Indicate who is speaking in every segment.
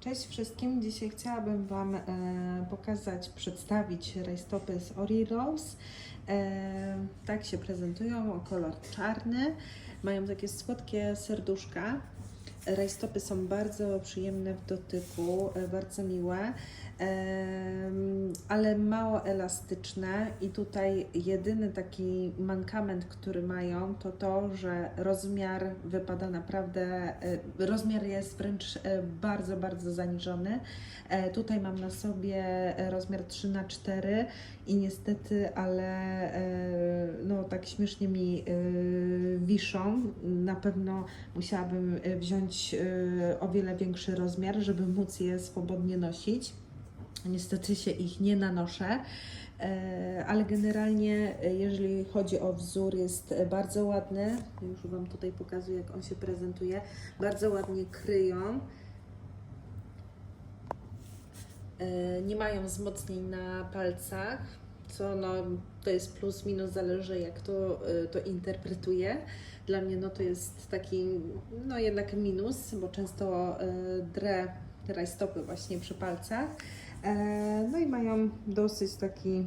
Speaker 1: Cześć wszystkim. Dzisiaj chciałabym Wam e, pokazać, przedstawić rajstopy z Ori Rose. E, tak się prezentują, o kolor czarny. Mają takie słodkie serduszka. Rajstopy są bardzo przyjemne w dotyku, e, bardzo miłe, ale mało elastyczne. I tutaj jedyny taki mankament, który mają, to to, że rozmiar wypada naprawdę, e, rozmiar jest wręcz e, bardzo, bardzo zaniżony. Tutaj mam na sobie rozmiar 3 na 4 i niestety, ale tak śmiesznie mi e, wiszą. Na pewno musiałabym e, wziąć e, o wiele większy rozmiar, żeby móc je swobodnie nosić. Niestety się ich nie nanoszę. E, Ale generalnie, e, jeżeli chodzi o wzór, jest bardzo ładny. Już Wam tutaj pokazuję, jak on się prezentuje. Bardzo ładnie kryją. E, Nie mają wzmocnień na palcach, co no, to jest plus, minus, zależy jak to, e, to interpretuje. Dla mnie no, to jest taki, no jednak minus, bo często e, drę rajstopy właśnie przy palcach. E, No i mają dosyć taki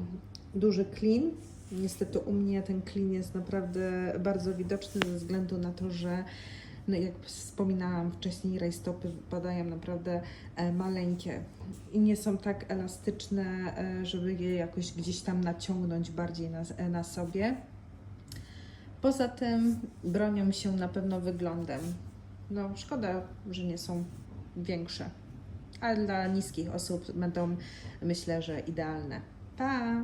Speaker 1: duży klin. Niestety u mnie ten klin jest naprawdę bardzo widoczny ze względu na to, że no jak wspominałam wcześniej, rajstopy wypadają naprawdę e, maleńkie i nie są tak elastyczne, e, żeby je jakoś gdzieś tam naciągnąć bardziej na, e, na sobie. Poza tym bronią się na pewno wyglądem. No szkoda, że nie są większe, ale dla niskich osób będą myślę, że idealne. Pa!